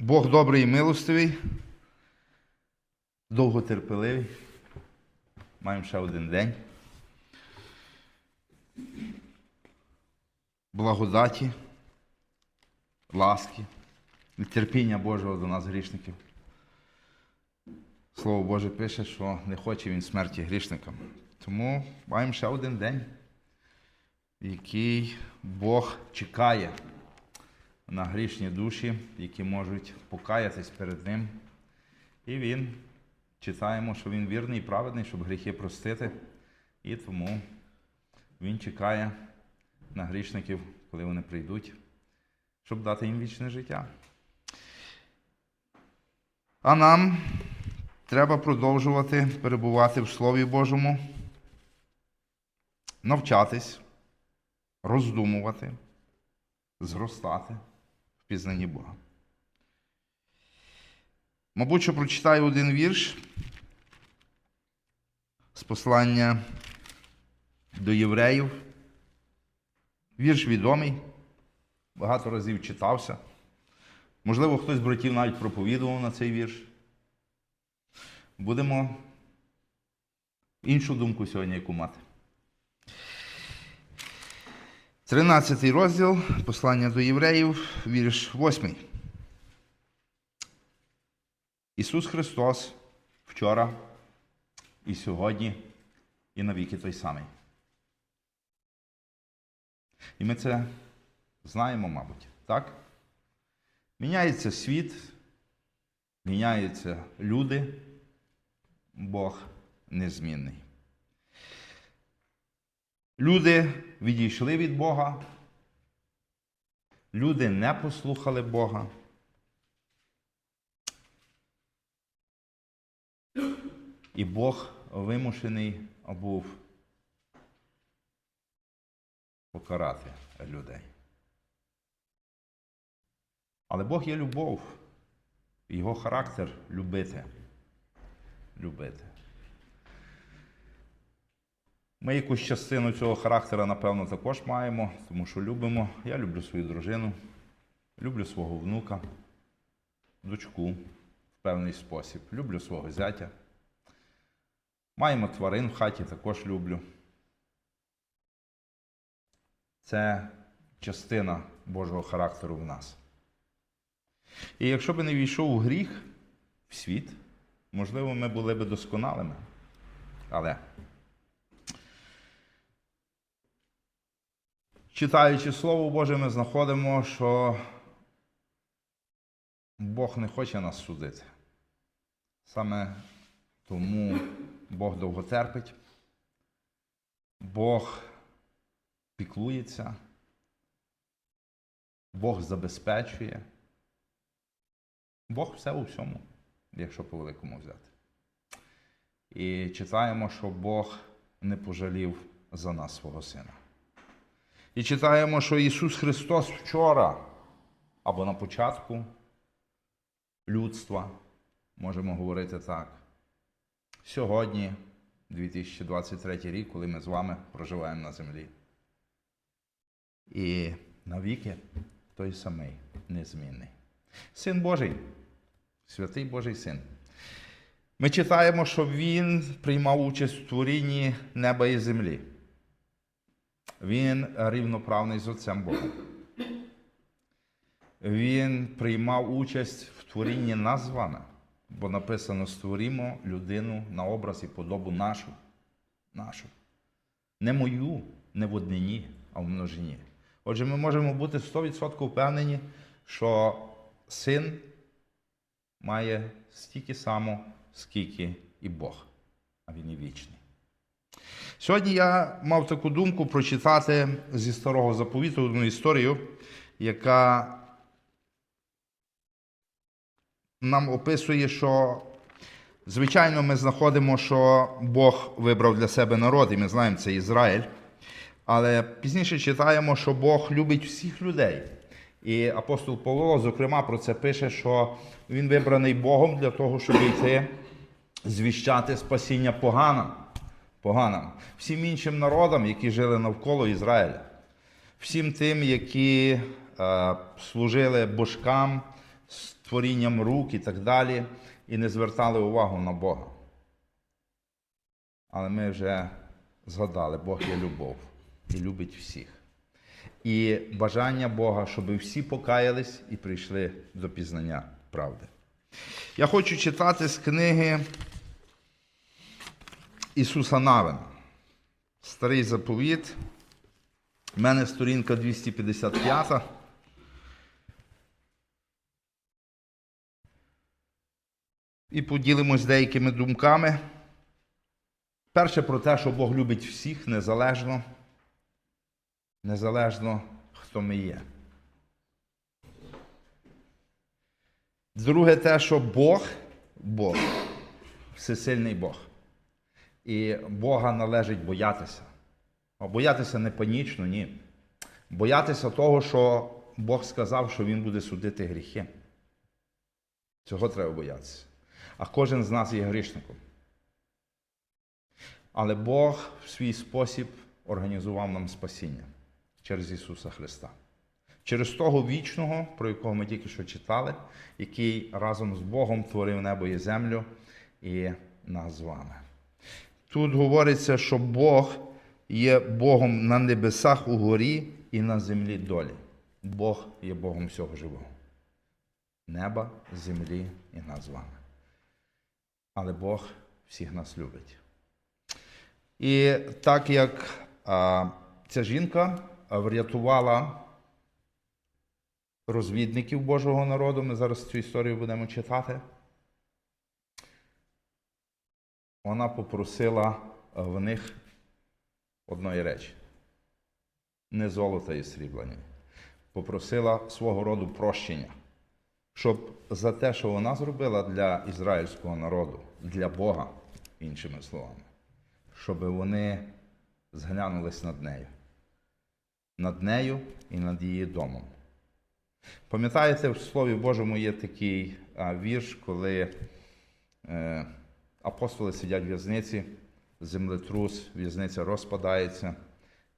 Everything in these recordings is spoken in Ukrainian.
Бог добрий і милостивий, довготерпеливий. Маємо ще один день. Благодаті, ласки терпіння Божого до нас, грішників. Слово Боже пише, що не хоче він смерті грішникам. Тому маємо ще один день, який Бог чекає на грішні душі, які можуть покаятись перед Ним. І Він читаємо, що Він вірний і праведний, щоб гріхи простити. І тому Він чекає на грішників, коли вони прийдуть, щоб дати їм вічне життя. А нам треба продовжувати перебувати в Слові Божому, навчатись, роздумувати, зростати пізнанні Бога. Мабуть, що прочитаю один вірш з послання до євреїв. Вірш відомий, багато разів читався. Можливо, хтось з братів навіть проповідував на цей вірш. Будемо іншу думку сьогодні яку мати. 13 розділ послання до євреїв, вірш 8. Ісус Христос вчора і сьогодні, і навіки той самий. І ми це знаємо, мабуть, так? Міняється світ, міняються люди, Бог незмінний. Люди відійшли від Бога, люди не послухали Бога. І Бог вимушений був покарати людей. Але Бог є любов, його характер любити. Любити. Ми якусь частину цього характера, напевно, також маємо, тому що любимо. Я люблю свою дружину, люблю свого внука, дочку в певний спосіб. Люблю свого зятя. Маємо тварин в хаті, також люблю. Це частина Божого характеру в нас. І якщо б не війшов гріх в світ, можливо, ми були б досконалими. Але читаючи Слово Боже, ми знаходимо, що Бог не хоче нас судити. Саме тому Бог довго терпить, Бог піклується, Бог забезпечує. Бог все у всьому, якщо по великому взяти. І читаємо, що Бог не пожалів за нас свого Сина. І читаємо, що Ісус Христос вчора або на початку людства, можемо говорити так, сьогодні, 2023 рік, коли ми з вами проживаємо на землі. І навіки той самий незмінний. Син Божий, святий Божий син. Ми читаємо, що Він приймав участь в творінні неба і землі. Він рівноправний з Отцем Богом. Він приймав участь в творінні нас бо написано: створімо людину на образ і подобу нашу. нашу. Не мою, не в однині, а в множині. Отже, ми можемо бути 100% впевнені, що син має стільки само, скільки і Бог, а він і вічний. Сьогодні я мав таку думку прочитати зі старого заповіту одну історію, яка нам описує, що, звичайно, ми знаходимо, що Бог вибрав для себе народ, і ми знаємо, це Ізраїль. Але пізніше читаємо, що Бог любить всіх людей. І апостол Павло, зокрема, про це пише, що він вибраний Богом для того, щоб йти звіщати спасіння поганам, поганам, всім іншим народам, які жили навколо Ізраїля, всім тим, які е, служили божкам, створінням рук і так далі, і не звертали увагу на Бога. Але ми вже згадали, Бог є любов і любить всіх. І бажання Бога, щоб всі покаялись і прийшли до пізнання правди. Я хочу читати з книги Ісуса Навина. Старий заповіт. У мене сторінка 255. І поділимось деякими думками. Перше про те, що Бог любить всіх незалежно, незалежно, хто ми є. Друге, те, що Бог, Бог, всесильний Бог. І Бога належить боятися. Боятися не панічно, ні. Боятися того, що Бог сказав, що Він буде судити гріхи. Цього треба боятися. А кожен з нас є грішником. Але Бог в свій спосіб організував нам спасіння через Ісуса Христа. Через того вічного, про якого ми тільки що читали, який разом з Богом творив небо і землю і нас з вами. Тут говориться, що Бог є Богом на небесах угорі і на землі долі. Бог є Богом всього живого. Неба, землі і нас з вами. Але Бог всіх нас любить. І так як а, ця жінка врятувала розвідників Божого народу, ми зараз цю історію будемо читати. Вона попросила в них одної речі. Не золота і срібла. ні. Попросила свого роду прощення, щоб за те, що вона зробила для ізраїльського народу, для Бога, іншими словами, щоб вони зглянулись над нею. Над нею і над її домом. Пам'ятаєте, в Слові Божому є такий вірш, коли е, апостоли сидять в в'язниці, землетрус, в'язниця розпадається,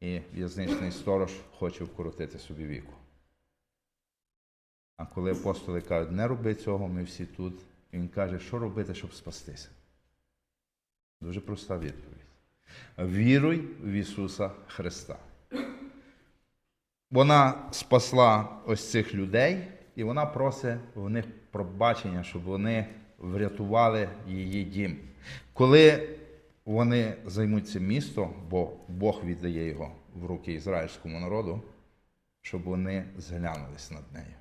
і в'язничний сторож хоче вкоротити собі віку. А коли апостоли кажуть, не роби цього, ми всі тут, він каже, що робити, щоб спастися? Дуже проста відповідь. Віруй в Ісуса Христа. Вона спасла ось цих людей, і вона просить в них пробачення, щоб вони врятували її дім. Коли вони займуть це місто, бо Бог віддає його в руки ізраїльському народу, щоб вони зглянулись над нею.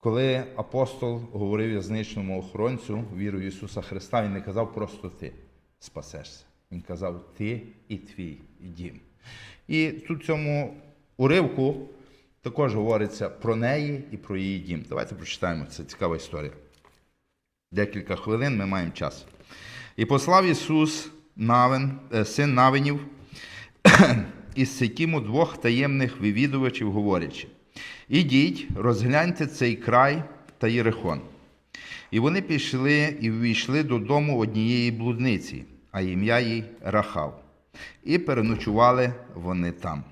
Коли апостол говорив в'язничному охоронцю віру Ісуса Христа, він не казав просто ти спасешся. Він казав ти і твій дім. І тут в цьому уривку також говориться про неї і про її дім. Давайте прочитаємо, це цікава історія. Декілька хвилин ми маємо час. І послав Ісус Навин, е, син Навинів, із Сикіму двох таємних вивідувачів, говорячи: Ідіть, розгляньте цей край та Єрихон. І вони пішли і ввійшли додому однієї блудниці, а ім'я їй Рахав. І переночували вони там.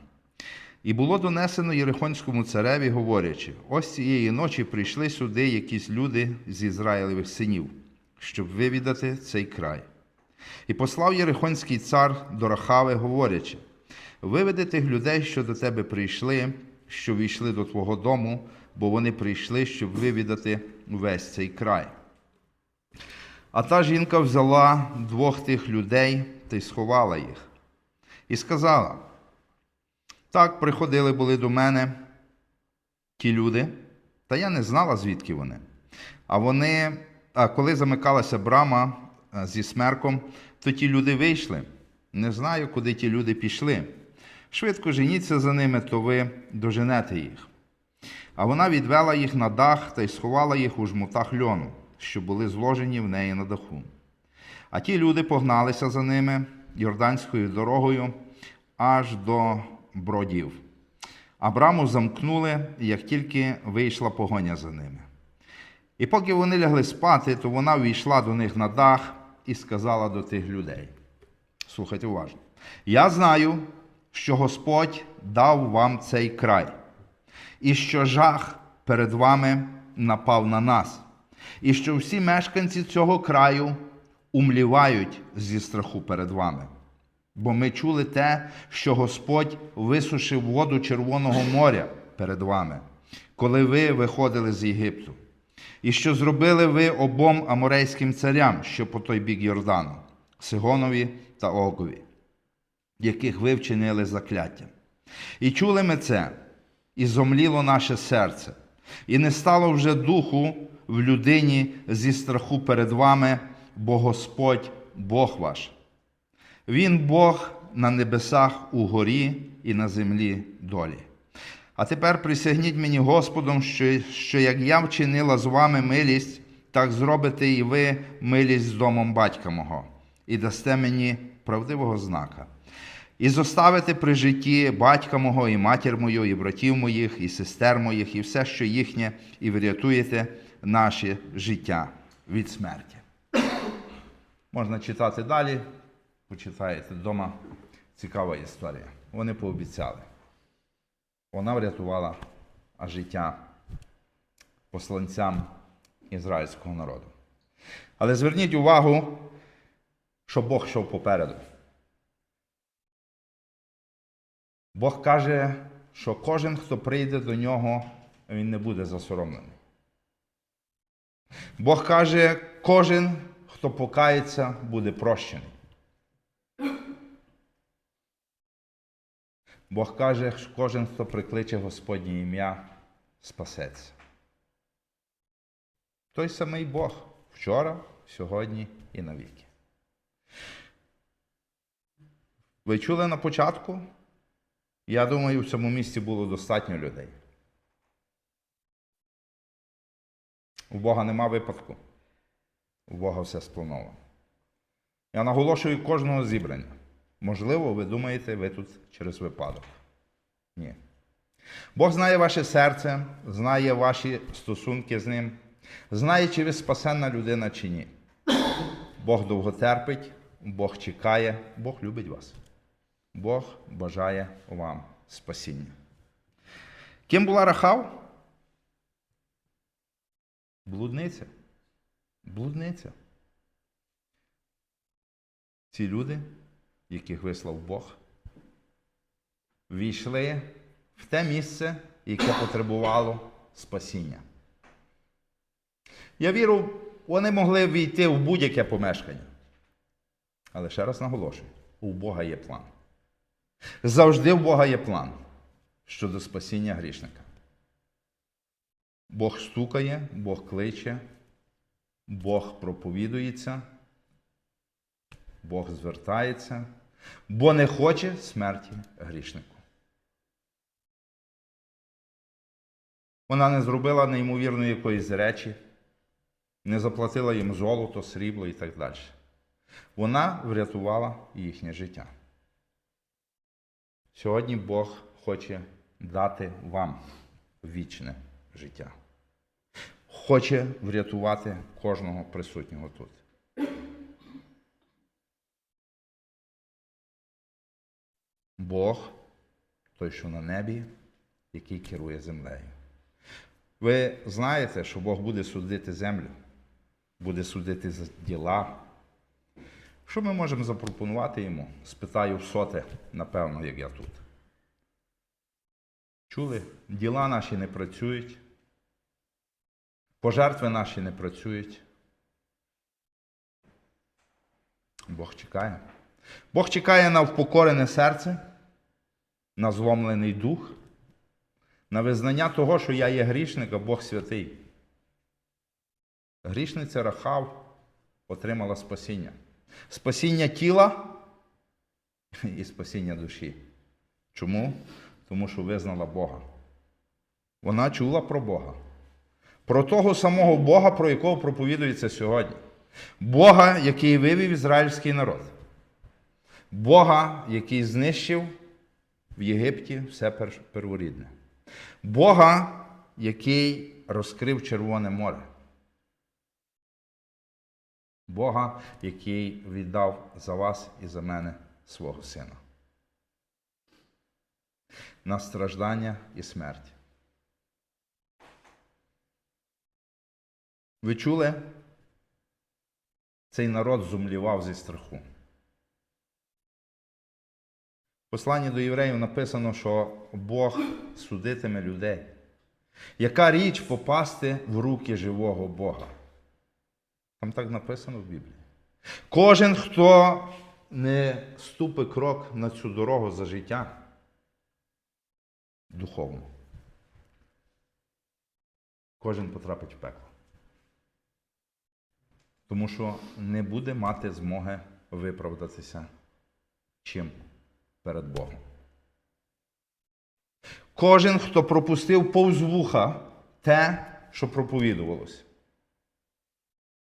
І було донесено Єрихонському цареві, говорячи: ось цієї ночі прийшли сюди якісь люди з Ізраїлевих синів, щоб вивідати цей край. І послав Єрихонський цар до Рахави, говорячи: виведи тих людей, що до тебе прийшли, що війшли до твого дому, бо вони прийшли, щоб вивідати весь цей край. А та жінка взяла двох тих людей та й сховала їх. І сказала: так, приходили були до мене ті люди, та я не знала, звідки вони. А вони, а коли замикалася брама зі смерком, то ті люди вийшли. Не знаю, куди ті люди пішли. Швидко женіться за ними, то ви доженете їх. А вона відвела їх на дах та й сховала їх у жмутах льону, що були зложені в неї на даху. А ті люди погналися за ними йорданською дорогою аж до бродів. А браму замкнули, як тільки вийшла погоня за ними. І поки вони лягли спати, то вона війшла до них на дах і сказала до тих людей: слухайте уважно, я знаю, що Господь дав вам цей край, і що жах перед вами напав на нас, і що всі мешканці цього краю умлівають зі страху перед вами. Бо ми чули те, що Господь висушив воду Червоного моря перед вами, коли ви виходили з Єгипту, і що зробили ви обом аморейським царям, що по той бік Йордану, Сигонові та Огові, яких ви вчинили закляттям. І чули ми це, і зомліло наше серце, і не стало вже духу в людині зі страху перед вами, бо Господь Бог ваш. Він Бог на небесах угорі і на землі долі. А тепер присягніть мені Господом, що, що як я вчинила з вами милість, так зробите і ви милість з домом батька мого, і дасте мені правдивого знака. І зоставите при житті батька мого, і матір мою, і братів моїх, і сестер моїх, і все, що їхнє, і врятуєте наше життя від смерті. Можна читати далі, почитаєте вдома. Цікава історія. Вони пообіцяли. Вона врятувала життя посланцям ізраїльського народу. Але зверніть увагу, що Бог йшов попереду. Бог каже, що кожен, хто прийде до нього, він не буде засоромлений. Бог каже, кожен, хто покається, буде прощений. Бог каже, що кожен, хто прикличе Господнє ім'я, спасеться. Той самий Бог вчора, сьогодні і навіки. Ви чули на початку? Я думаю, в цьому місці було достатньо людей. У Бога нема випадку. У Бога все сплановано. Я наголошую кожного зібрання. Можливо, ви думаєте, ви тут через випадок. Ні. Бог знає ваше серце, знає ваші стосунки з ним, знає, чи ви спасенна людина, чи ні. Бог довго терпить, Бог чекає, Бог любить вас. Бог бажає вам спасіння. Ким була Рахав? Блудниця. Блудниця. Ці люди, яких вислав Бог, війшли в те місце, яке потребувало спасіння. Я вірю, вони могли війти в будь-яке помешкання. Але ще раз наголошую: у Бога є план. Завжди в Бога є план щодо спасіння грішника. Бог стукає, Бог кличе, Бог проповідується, Бог звертається, бо не хоче смерті грішнику. Вона не зробила неймовірної якоїсь речі, не заплатила їм золото, срібло і так далі. Вона врятувала їхнє життя. Сьогодні Бог хоче дати вам вічне життя. Хоче врятувати кожного присутнього тут. Бог, той, що на небі, який керує землею. Ви знаєте, що Бог буде судити землю, буде судити діла. Що ми можемо запропонувати йому? Спитаю в соте, напевно, як я тут. Чули? Діла наші не працюють, пожертви наші не працюють. Бог чекає. Бог чекає на впокорене серце, на зломлений дух, на визнання того, що я є грішник, а Бог святий. Грішниця Рахав отримала спасіння. Спасіння тіла і спасіння душі. Чому? Тому що визнала Бога. Вона чула про Бога. Про того самого Бога, про якого проповідується сьогодні. Бога, який вивів ізраїльський народ. Бога, який знищив в Єгипті все перворідне. Бога, який розкрив Червоне море. Бога, який віддав за вас і за мене свого Сина. На страждання і смерть. Ви чули? Цей народ зумлівав зі страху. Посланні до євреїв написано, що Бог судитиме людей. Яка річ попасти в руки живого Бога? Там так написано в Біблії. Кожен, хто не ступить крок на цю дорогу за життя духовно, кожен потрапить в пекло. Тому що не буде мати змоги виправдатися чим перед Богом. Кожен, хто пропустив повз вуха те, що проповідувалось.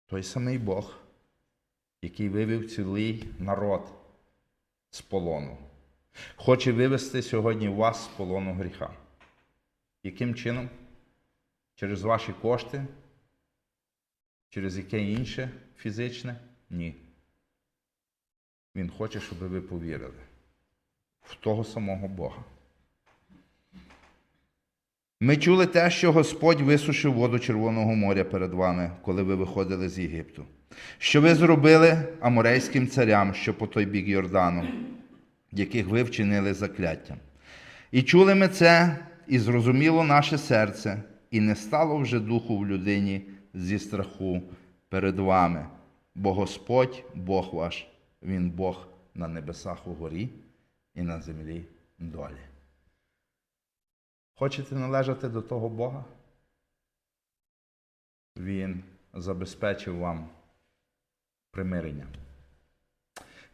Той самий Бог, який вивів цілий народ з полону, хоче вивести сьогодні вас з полону гріха. Яким чином? Через ваші кошти? Через яке інше фізичне? Ні. Він хоче, щоб ви повірили того самого Бога. Ми чули те, що Господь висушив воду Червоного моря перед вами, коли ви виходили з Єгипту. Що ви зробили аморейським царям, що по той бік Йордану, яких ви вчинили закляттям. І чули ми це, і зрозуміло наше серце, і не стало вже духу в людині зі страху перед вами, бо Господь, Бог ваш, Він Бог на небесах угорі і на землі долі. Хочете належати до того Бога? Він забезпечив вам примирення.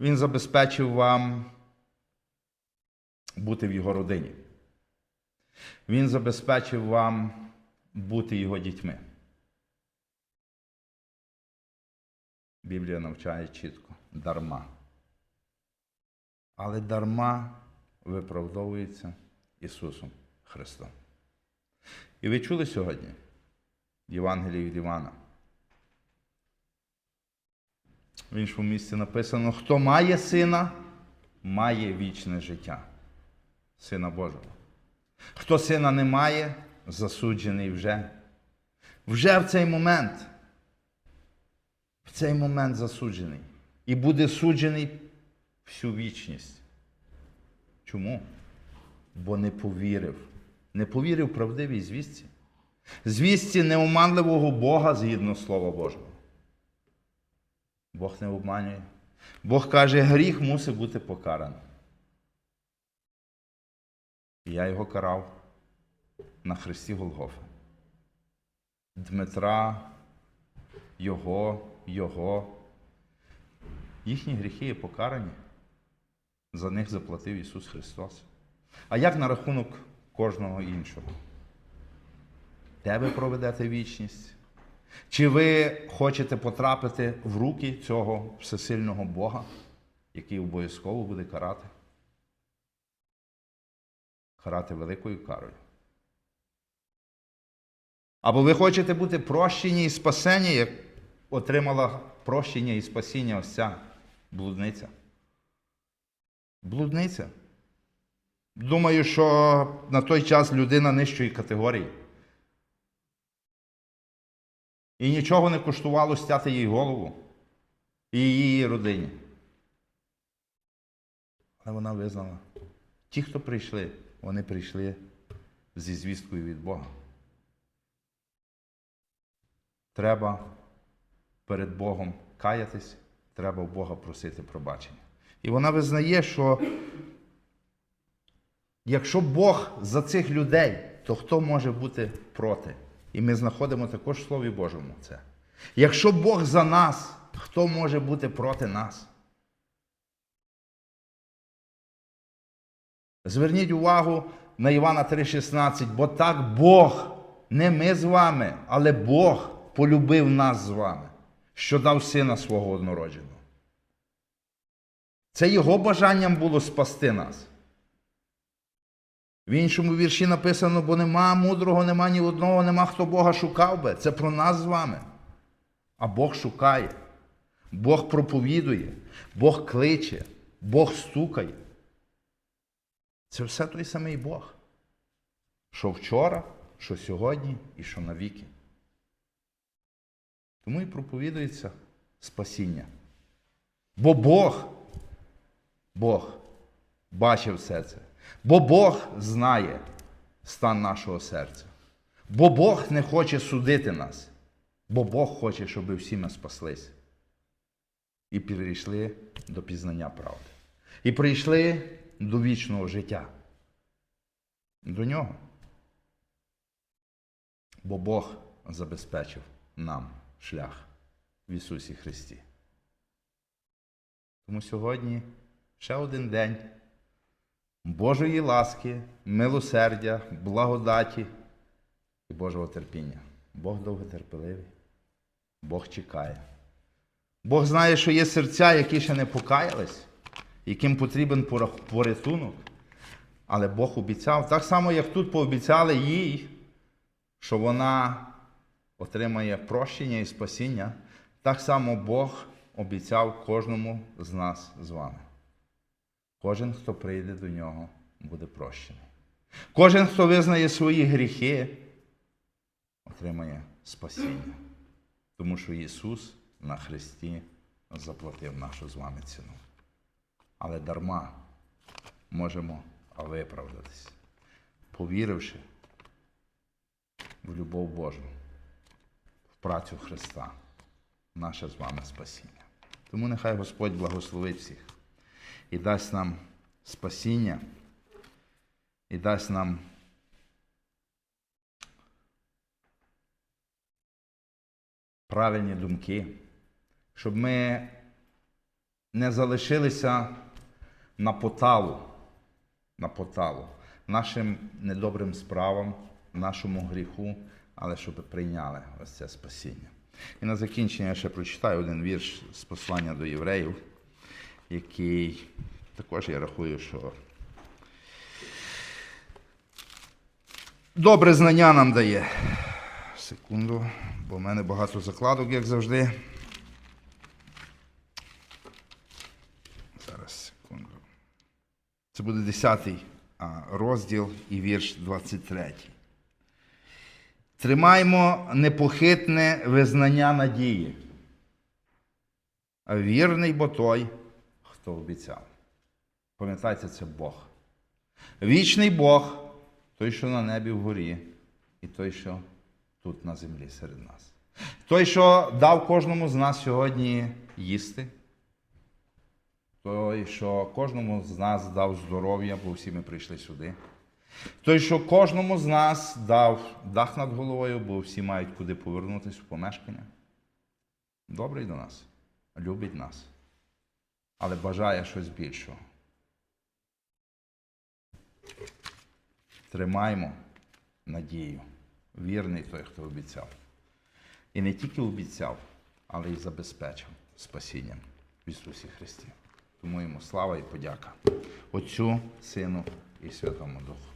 Він забезпечив вам бути в його родині. Він забезпечив вам бути його дітьми. Біблія навчає чітко дарма. Але дарма виправдовується Ісусом Христом. І ви чули сьогодні Євангелії від Івана. В іншому місці написано: хто має сина, має вічне життя. Сина Божого. Хто сина не має, засуджений вже. Вже в цей момент. В цей момент засуджений. І буде суджений всю вічність. Чому? Бо не повірив. Не повірив правдивій звістці. Звістці неоманливого Бога згідно Слова Божого. Бог не обманює. Бог каже, гріх мусить бути покараний. Я його карав на хресті Голгофи. Дмитра, його, його. Їхні гріхи є покарані. За них заплатив Ісус Христос. А як на рахунок кожного іншого? Де ви проведете вічність? Чи ви хочете потрапити в руки цього всесильного Бога, який обов'язково буде карати? Карати великою карою. Або ви хочете бути прощені і спасені, як отримала прощення і спасіння ось ця блудниця. Блудниця. Думаю, що на той час людина нижчої категорії. І нічого не коштувало стяти їй голову і її родині. Але вона визнала. Ті, хто прийшли, вони прийшли зі звісткою від Бога. Треба перед Богом каятись, треба в Бога просити пробачення. І вона визнає, що якщо Бог за цих людей, то хто може бути проти? І ми знаходимо також в Слові Божому це. Якщо Бог за нас, хто може бути проти нас? Зверніть увагу на Івана 3,16, бо так Бог, не ми з вами, але Бог полюбив нас з вами, що дав сина свого однородженого. Це його бажанням було спасти нас. В іншому вірші написано, бо нема мудрого, нема ні одного, нема хто Бога шукав би. Це про нас з вами. А Бог шукає, Бог проповідує, Бог кличе, Бог стукає. Це все той самий Бог. Що вчора, що сьогодні і що навіки. Тому і проповідується спасіння. Бо Бог, Бог бачив все це. Бо Бог знає стан нашого серця. Бо Бог не хоче судити нас. Бо Бог хоче, щоб всі ми спаслись. І перейшли до пізнання правди. І прийшли до вічного життя. До нього. Бо Бог забезпечив нам шлях в Ісусі Христі. Тому сьогодні ще один день Божої ласки, милосердя, благодаті і Божого терпіння. Бог довготерпеливий, Бог чекає. Бог знає, що є серця, які ще не покаялись, яким потрібен порятунок. Але Бог обіцяв, так само, як тут пообіцяли їй, що вона отримає прощення і спасіння, так само Бог обіцяв кожному з нас з вами. Кожен, хто прийде до нього, буде прощений. Кожен, хто визнає свої гріхи, отримає спасіння. Тому що Ісус на Христі заплатив нашу з вами ціну. Але дарма можемо виправдатись, повіривши в любов Божу, в працю Христа, наше з вами спасіння. Тому нехай Господь благословить всіх і дасть нам спасіння, і дасть нам правильні думки, щоб ми не залишилися на поталу, на поталу нашим недобрим справам, нашому гріху, але щоб прийняли ось це спасіння. І на закінчення я ще прочитаю один вірш з послання до євреїв, який також я рахую, що добре знання нам дає. Секунду, бо в мене багато закладок, як завжди. Зараз, секунду. Це буде 10 розділ і вірш 23. Тримаймо непохитне визнання надії. А вірний бо той, хто обіцяв. Пам'ятайте, це Бог. Вічний Бог, той, що на небі вгорі, і той, що тут на землі серед нас. Той, що дав кожному з нас сьогодні їсти. Той, що кожному з нас дав здоров'я, бо всі ми прийшли сюди. Той, що кожному з нас дав дах над головою, бо всі мають куди повернутися в помешкання. Добрий до нас, любить нас, але бажає щось більшого. Тримаймо надію. Вірний той, хто обіцяв. І не тільки обіцяв, але й забезпечив спасінням в Ісусі Христі. Тому йому слава і подяка Отцю, Сину і Святому Духу.